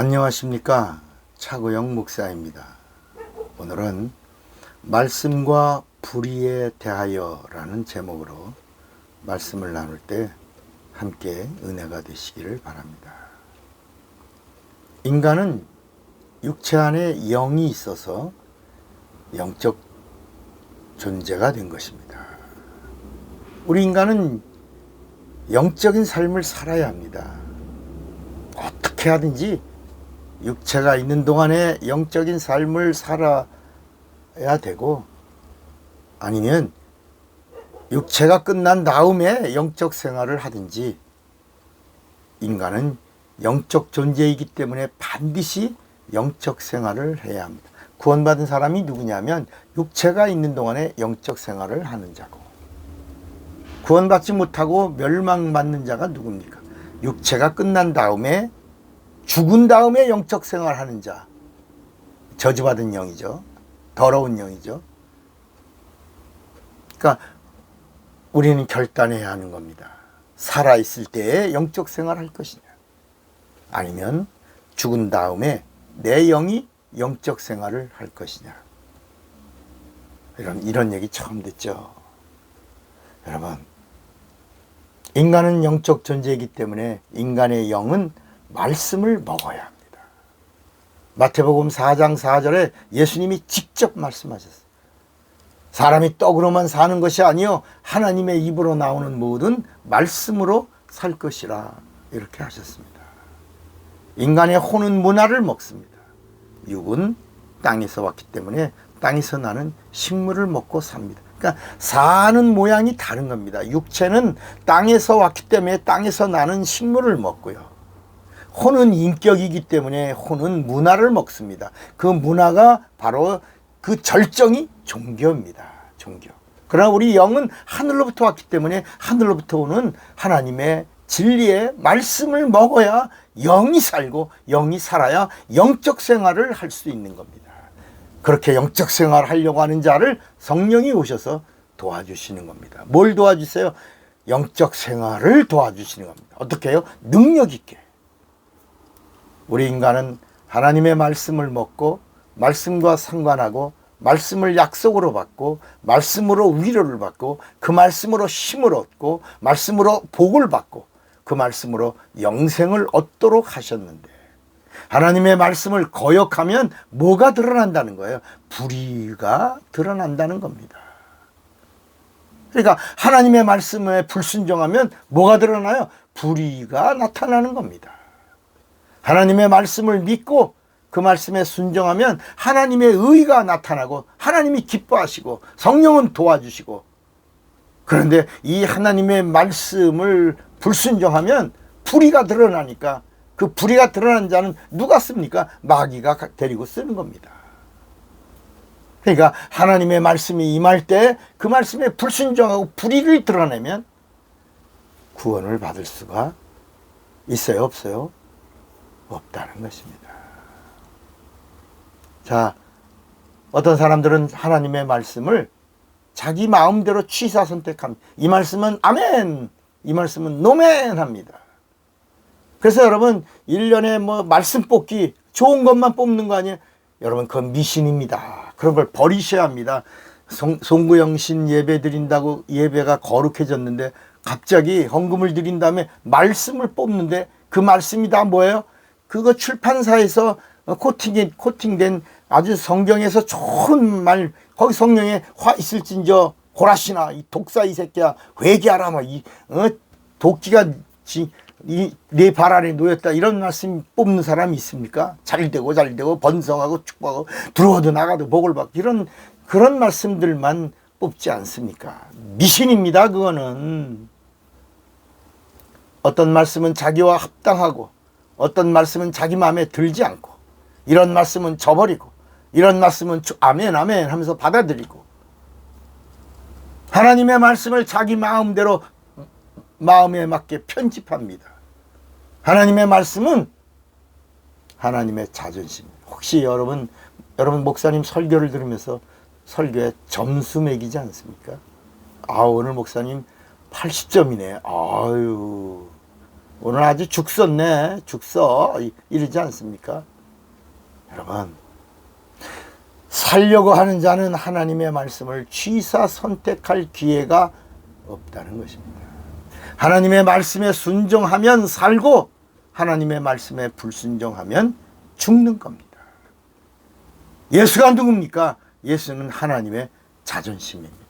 안녕하십니까 차고영 목사입니다. 오늘은 말씀과 불의에 대하여라는 제목으로 말씀을 나눌 때 함께 은혜가 되시기를 바랍니다. 인간은 육체 안에 영이 있어서 영적 존재가 된 것입니다. 우리 인간은 영적인 삶을 살아야 합니다. 어떻게 하든지 육체가 있는 동안에 영적인 삶을 살아야 되고 아니면 육체가 끝난 다음에 영적 생활을 하든지 인간은 영적 존재이기 때문에 반드시 영적 생활을 해야 합니다. 구원받은 사람이 누구냐면 육체가 있는 동안에 영적 생활을 하는 자고 구원받지 못하고 멸망받는 자가 누굽니까? 육체가 끝난 다음에 죽은 다음에 영적 생활하는 자. 저주받은 영이죠. 더러운 영이죠. 그러니까 우리는 결단해야 하는 겁니다. 살아 있을 때에 영적 생활할 것이냐. 아니면 죽은 다음에 내 영이 영적 생활을 할 것이냐. 이런, 이런 얘기 처음 듣죠. 여러분, 인간은 영적 존재이기 때문에 인간의 영은 말씀을 먹어야 합니다. 마태복음 4장 4절에 예수님이 직접 말씀하셨어요. 사람이 떡으로만 사는 것이 아니요 하나님의 입으로 나오는 모든 말씀으로 살 것이라 이렇게 하셨습니다. 인간의 혼은 문화를 먹습니다. 육은 땅에서 왔기 때문에 땅에서 나는 식물을 먹고 삽니다. 그러니까 사는 모양이 다른 겁니다. 육체는 땅에서 왔기 때문에 땅에서 나는 식물을 먹고요. 혼은 인격이기 때문에 혼은 문화를 먹습니다. 그 문화가 바로 그 절정이 종교입니다. 종교. 그러나 우리 영은 하늘로부터 왔기 때문에 하늘로부터 오는 하나님의 진리의 말씀을 먹어야 영이 살고 영이 살아야 영적 생활을 할 수 있는 겁니다. 그렇게 영적 생활을 하려고 하는 자를 성령이 오셔서 도와주시는 겁니다. 뭘 도와주세요? 영적 생활을 도와주시는 겁니다. 어떻게 해요? 능력 있게. 우리 인간은 하나님의 말씀을 먹고 말씀과 상관하고 말씀을 약속으로 받고 말씀으로 위로를 받고 그 말씀으로 힘을 얻고 말씀으로 복을 받고 그 말씀으로 영생을 얻도록 하셨는데 하나님의 말씀을 거역하면 뭐가 드러난다는 거예요? 불의가 드러난다는 겁니다. 그러니까 하나님의 말씀에 불순종하면 뭐가 드러나요? 불의가 나타나는 겁니다. 하나님의 말씀을 믿고 그 말씀에 순종하면 하나님의 의가 나타나고 하나님이 기뻐하시고 성령은 도와주시고 그런데 이 하나님의 말씀을 불순종하면 불의가 드러나니까 그 불의가 드러난 자는 누가 씁니까? 마귀가 데리고 쓰는 겁니다. 그러니까 하나님의 말씀이 임할 때 그 말씀에 불순종하고 불의를 드러내면 구원을 받을 수가 있어요, 없어요? 없다는 것입니다. 자, 어떤 사람들은 하나님의 말씀을 자기 마음대로 취사 선택합니다. 이 말씀은 아멘, 이 말씀은 노멘 합니다. 그래서 여러분, 1년에 뭐 말씀 뽑기 좋은 것만 뽑는 거 아니에요? 여러분, 그건 미신입니다. 그런 걸 버리셔야 합니다. 송, 송구영신 예배 드린다고 예배가 거룩해졌는데 갑자기 헌금을 드린 다음에 말씀을 뽑는데 그 말씀이 다 뭐예요? 그거 출판사에서 코팅이, 코팅된 아주 성경에서 좋은 말, 거기 성령에 화 있을진저 고라시나, 이 독사 이 새끼야, 회개하라, 막, 이, 어, 도끼가 지, 이, 내발 아래 놓였다. 이런 말씀 뽑는 사람이 있습니까? 잘 되고 잘 되고 번성하고 축복하고 들어와도 나가도 복을 받고 이런 그런 말씀들만 뽑지 않습니까? 미신입니다. 그거는 어떤 말씀은 자기와 합당하고 어떤 말씀은 자기 마음에 들지 않고 이런 말씀은 저버리고 이런 말씀은 아멘 아멘 하면서 받아들이고 하나님의 말씀을 자기 마음대로 마음에 맞게 편집합니다. 하나님의 말씀은 하나님의 자존심. 혹시 여러분 여러분 목사님 설교를 들으면서 설교에 점수 매기지 않습니까? 아 오늘 목사님 80점이네. 아유 오늘 아주 죽 썼네, 죽 써. 이- 이러지 않습니까? 여러분, 살려고 하는 자는 하나님의 말씀을 취사 선택할 기회가 없다는 것입니다. 하나님의 말씀에 순종하면 살고 하나님의 말씀에 불순종하면 죽는 겁니다. 예수가 누굽니까? 예수는 하나님의 자존심입니다.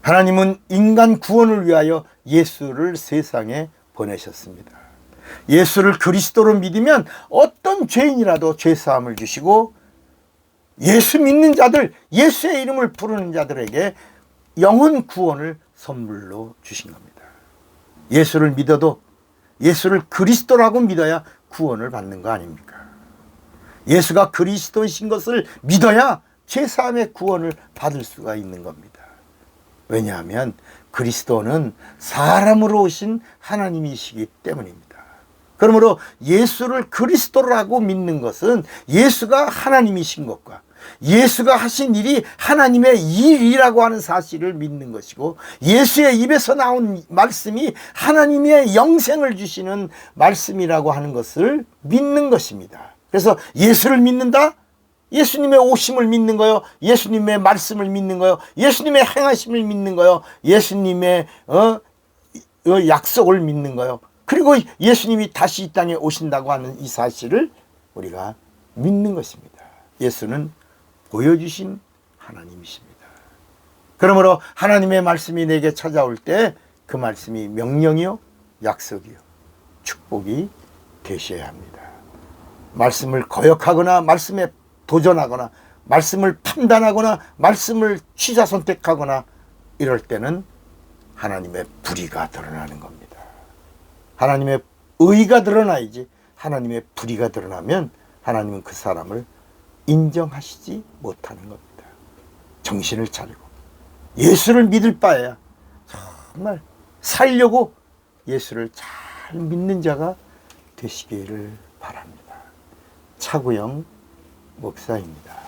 하나님은 인간 구원을 위하여 예수를 세상에 보내셨습니다. 예수를 그리스도로 믿으면 어떤 죄인이라도 죄 사함을 주시고 예수 믿는 자들, 예수의 이름을 부르는 자들에게 영혼 구원을 선물로 주신 겁니다. 예수를 믿어도 예수를 그리스도라고 믿어야 구원을 받는 거 아닙니까? 예수가 그리스도이신 것을 믿어야 죄사함의 구원을 받을 수가 있는 겁니다. 왜냐하면 그리스도는 사람으로 오신 하나님이시기 때문입니다. 그러므로 예수를 그리스도라고 믿는 것은 예수가 하나님이신 것과 예수가 하신 일이 하나님의 일이라고 하는 사실을 믿는 것이고 예수의 입에서 나온 말씀이 하나님의 영생을 주시는 말씀이라고 하는 것을 믿는 것입니다. 그래서 예수를 믿는다? 예수님의 오심을 믿는 거요. 예수님의 말씀을 믿는 거요. 예수님의 행하심을 믿는 거요. 예수님의 어, 어, 약속을 믿는 거요. 그리고 예수님이 다시 이 땅에 오신다고 하는 이 사실을 우리가 믿는 것입니다. 예수는 보여주신 하나님이십니다. 그러므로 하나님의 말씀이 내게 찾아올 때 그 말씀이 명령이요, 약속이요, 축복이 되셔야 합니다. 말씀을 거역하거나 말씀에 도전하거나 말씀을 판단하거나 말씀을 취사 선택하거나 이럴 때는 하나님의 불의가 드러나는 겁니다. 하나님의 의가 드러나야지 하나님의 불의가 드러나면 하나님은 그 사람을 인정하시지 못하는 겁니다. 정신을 차리고 예수를 믿을 바에야 정말 살려고 예수를 잘 믿는 자가 되시기를 바랍니다. 차구영 목사입니다.